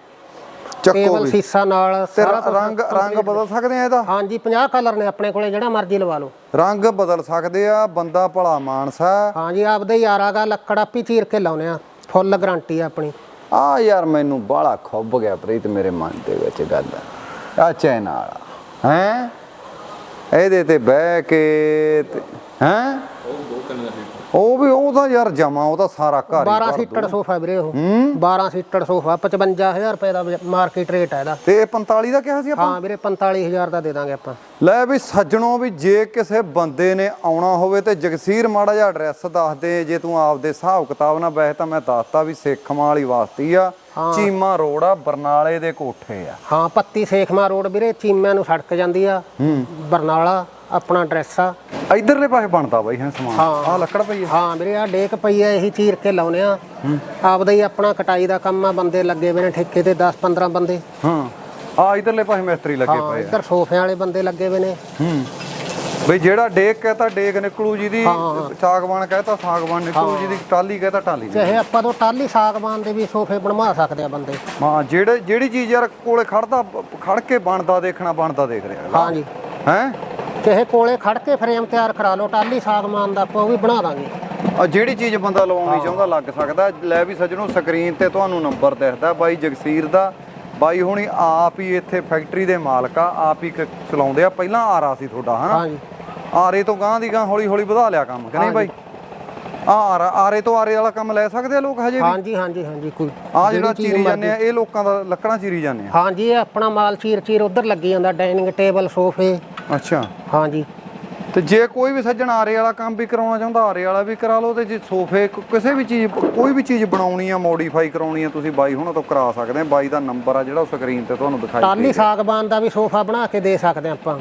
ਚੱਕੋ ਟੇਬਲ ਵੀ। ਸੀਸਾ ਨਾਲ ਤੇ ਸਾਰਾ ਕੁਛ ਰੰਗ ਰੰਗ ਬਦਲ ਸਕਦੇ ਆ ਇਹਦਾ? ਹਾਂਜੀ 50 ਕਲਰ ਨੇ ਆਪਣੇ ਕੋਲੇ ਜਿਹੜਾ ਮਰਜ਼ੀ ਲਵਾ ਲਓ। ਰੰਗ ਬਦਲ ਸਕਦੇ ਆ ਬੰਦਾ ਭਲਾ ਮਾਨਸਾ ਹਾਂਜੀ ਆਪਦੇ ਯਾਰਾਗਾ ਲੱਕੜ ਆਪੀ ਚੀਰ ਕੇ ਲਾਉਨੇ ਆ। ਫੁੱਲ ਗਾਰੰਟੀ ਆ ਆਪਣੀ। ਆ ਯਾਰ ਮੈਨੂੰ ਬਾਲਾ ਖੁੱਬ ਗਿਆ ਪ੍ਰੀਤ ਮੇਰੇ ਮਨ ਦੇ ਵਿੱਚ ਗੱਲ। ਆ ਚੈਨ ਵਾਲਾ। ਹੈ? ਇਹਦੇ ਤੇ ਬਹਿ ਕੇ ਹੈ? ਉਹ ਵੀ ਉਹ ਤਾਂ ਯਾਰ ਜਮਾ ਉਹ ਤਾਂ ਸਾਰਾ ਘਰ ਹੀ 12 ਭਰ ਸੀਟਡ ਸੋਫਾ ਵੀਰੇ ਉਹ। ਹੂੰ? 12 ਸੀਟਡ ਸੋਫਾ 55000 ਰੁਪਏ ਦਾ ਮਾਰਕੀਟ ਰੇਟ ਹੈ ਇਹਦਾ। ਤੇ ਇਹ 45 ਦਾ ਕਿਹਾ ਸੀ ਆਪਾਂ? ਹਾਂ ਵੀਰੇ 45000 ਦਾ ਦੇ ਦਾਂਗੇ ਆਪਾਂ। ਲੈ ਵੀ ਸੱਜਣੋ ਵੀ ਜੇ ਕਿਸੇ ਬੰਦੇ ਨੇ ਆਉਣਾ ਹੋਵੇ ਤੇ ਜਗਸੀਰ ਮਾੜਾ ਜਿਹਾ ਐਡਰੈਸ ਦੱਸ ਦੇ ਜੇ ਤੂੰ ਆਪਦੇ ਹਿਸਾਬ ਕਿਤਾਬ ਨਾਲ ਵੈਸੇ ਤਾਂ ਮੈਂ ਦੱਸਤਾ ਵੀ ਸੇਖਵਾਂ ਵਾਲੀ ਵਾਸਤੀ ਆ। ਚੀਮਾ ਰੋਡ ਆ ਬਰਨਾਲੇ ਦੇ ਕੋਠੇ ਆ। ਹਾਂ ਪੱਤੀ ਸੇਖਮਾ ਰੋਡ ਵੀਰੇ ਚੀਮਿਆਂ ਨੂੰ ਸੜਕ ਜਾਂਦੀ ਆ। ਬਰਨਾਲਾ ਆਪਣਾ ਐਡਰੈਸ ਆ। ਇਧਰਲੇ ਪਾਸੇ ਬਣਦਾ ਬਾਈ ਹੈ ਸਮਾਨ। ਆ ਲੱਕੜ ਪਈ ਆ। ਹਾਂ ਵੀਰੇ ਆ ਡੇਕ ਪਈ ਆ ਇਹੀ ਚੀਰ ਕੇ ਲਾਉਨੇ ਆ। ਆਪਦਾ ਹੀ ਆਪਣਾ ਕਟਾਈ ਦਾ ਕੰਮ ਆ ਬੰਦੇ ਲੱਗੇ ਹੋਏ ਨੇ ਠੇਕੇ ਤੇ 10 15 ਬੰਦੇ। ਹਾਂ। ਆ ਇਧਰਲੇ ਪਾਸੇ ਮਿਸਤਰੀ ਲੱਗੇ ਪਏ ਆ। ਇੱਧਰ ਸੋਫਿਆਂ ਵਾਲੇ ਬੰਦੇ ਲੱਗੇ ਹੋਏ ਨੇ। ਹੂੰ। ਬਈ ਜਿਹੜਾ ਡੇਕ ਕਹਤਾ ਡੇਕ ਨਿਕਲੂ ਜਿਹਦੀ ਸਾਗਵਾਨ ਕਹਤਾ ਸਾਗਵਾਨ ਨਿਕਲੂ ਜਿਹਦੀ ਟਾਲੀ ਕਹਤਾ ਟਾਲੀ ਨਿਕਲੂ। ਚਾਹੇ ਆਪਾਂ ਤੋਂ ਟਾਲੀ ਸਾਗਵਾਨ ਦੇ ਵੀ ਸੋਫੇ ਬਣਵਾ ਸਕਦੇ ਆ ਬੰਦੇ। ਹਾਂ ਜਿਹੜੇ ਜਿਹੜੀ ਚੀਜ਼ ਯਾਰ ਕੋਲੇ ਖੜਦਾ ਖੜ ਕੇ ਬਣਦਾ ਦੇਖਣਾ ਬਣਦਾ ਦੇਖ ਰਿਹਾ। ਹਾਂ ਜੀ। ਹੈ? ਚਾਹੇ ਕੋਲੇ ਖੜ ਕੇ ਫਰੇਮ ਤਿਆਰ ਕਰਾ ਲਓ ਟਾਲੀ ਸਾਗਵਾਨ ਦਾ ਆਪਾਂ ਉਹ ਵੀ ਬਣਾ ਦਾਂਗੇ। ਆ ਜਿਹੜੀ ਚੀਜ਼ ਬੰਦਾ ਲਵਾਉਣੀ ਚਾਹੁੰਦਾ ਲੱਗ ਸਕਦਾ। ਲੈ ਵੀ ਸੱਜਣੋ ਸਕਰੀਨ ਤੇ ਤੁਹਾਨੂੰ ਨੰਬਰ ਦਿਖਦਾ ਬਾਈ ਜਗਸੀਰ ਦਾ। ਬਾਈ ਹੁਣੀ ਆਪ ਹੀ ਇੱਥੇ ਫੈਕਟਰੀ ਦੇ ਮਾਲਕ ਆ ਆਪ ਹੀ ਕ- ਚਲਾਉਂਦੇ ਆ। ਪਹਿਲਾਂ ਆਰਾ ਸੀ ਤੁਹਾਡਾ ਹਨਾ? ਹਾਂ ਜੀ। ਆਰੇ ਤੋਂ ਗਾਂ ਦੀ ਗਾਂ ਹੌਲੀ ਹੌਲੀ ਵਧਾ ਲਿਆ ਕੰਮ ਕਿ ਨਹੀਂ ਬਾਈ? ਆਰਾ ਆਰੇ ਤੋਂ ਆਰੇ ਵਾਲਾ ਕੰਮ ਲੈ ਸਕਦੇ ਆ ਲੋਕ ਹਜੇ ਵੀ? ਹਾਂ ਜੀ ਹਾਂ ਜੀ ਹਾਂ ਜੀ ਕੋਈ ਆ ਜਿਹੜਾ ਚੀਰੀ ਜਾਂਦੇ ਆ ਇਹ ਲੋਕਾਂ ਦਾ ਲੱਕੜਾਂ ਚੀਰੀ ਜਾਂਦੇ ਆ। ਹਾਂ ਜੀ ਇਹ ਆਪਣਾ ਮਾਲ ਚੀਰ ਚੀਰ ਉਧਰ ਲੱਗੀ ਜਾਂਦਾ ਡਾਈਨਿੰਗ ਟੇਬਲ ਸੋਫੇ। ਅੱਛਾ। ਹਾਂ ਜੀ ਤੇ ਜੇ ਕੋਈ ਵੀ ਸੱਜਣ ਆਰੇ ਵਾਲਾ ਕੰਮ ਵੀ ਕਰਾਉਣਾ ਚਾਹੁੰਦਾ ਆਰੇ ਵਾਲਾ ਵੀ ਕਰਾ ਲਓ ਤੇ ਜੇ ਸੋਫੇ ਕ- ਕਿਸੇ ਵੀ ਚੀਜ਼ ਕੋਈ ਵੀ ਚੀਜ਼ ਬਣਾਉਣੀ ਆ ਮੋਡੀਫਾਈ ਕਰਾਉਣੀ ਆ ਤੁਸੀਂ ਬਾਈ ਹੁਣਾਂ ਤੋਂ ਕਰਾ ਸਕਦੇ ਆ। ਬਾਈ ਦਾ ਨੰਬਰ ਆ ਜਿਹੜਾ ਉਹ ਸਕਰੀਨ ਤੇ ਤੁਹਾਨੂੰ ਦਿਖਾਈ ਟਾਲੀ ਸਾਗਵਾਨ ਦਾ ਵੀ ਸੋਫਾ ਬਣਾ ਕੇ ਦੇ ਸਕਦੇ ਆ ਆਪਾਂ।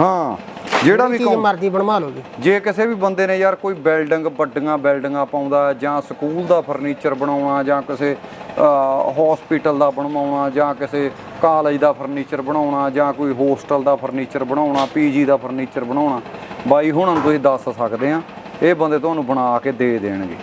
ਹਾਂ। ਜਿਹੜਾ ਵੀ ਚੀਜ਼ ਮਰਜ਼ੀ ਬਣਵਾ ਲਓ ਜੀ। ਜੇ ਕਿਸੇ ਵੀ ਬੰਦੇ ਨੇ ਯਾਰ ਕੋਈ ਬਿਲਡਿੰਗ ਵੱਡੀਆਂ ਬਿਲਡਿੰਗਾਂ ਪਾਉਂਦਾ ਜਾਂ ਸਕੂਲ ਦਾ ਫਰਨੀਚਰ ਬਣਾਉਣਾ ਜਾਂ ਕਿਸੇ ਹਸਪੀਟਲ ਦਾ ਬਣਵਾਉਣਾ ਜਾਂ ਕਿਸੇ ਕਾਲਜ ਦਾ ਫਰਨੀਚਰ ਬਣਾਉਣਾ ਜਾਂ ਕੋਈ ਹੋਸਟਲ ਦਾ ਫਰਨੀਚਰ ਬਣਾਉਣਾ ਪੀਜੀ ਦਾ ਫਰਨੀਚਰ ਬਣਾਉਣਾ ਬਾਈ ਹੁਣ ਤੁਸੀਂ ਦੱਸ ਸਕਦੇ ਆ ਇਹ ਬੰਦੇ ਤੁਹਾਨੂੰ ਬਣਾ ਕੇ ਦੇ ਦੇਣਗੇ।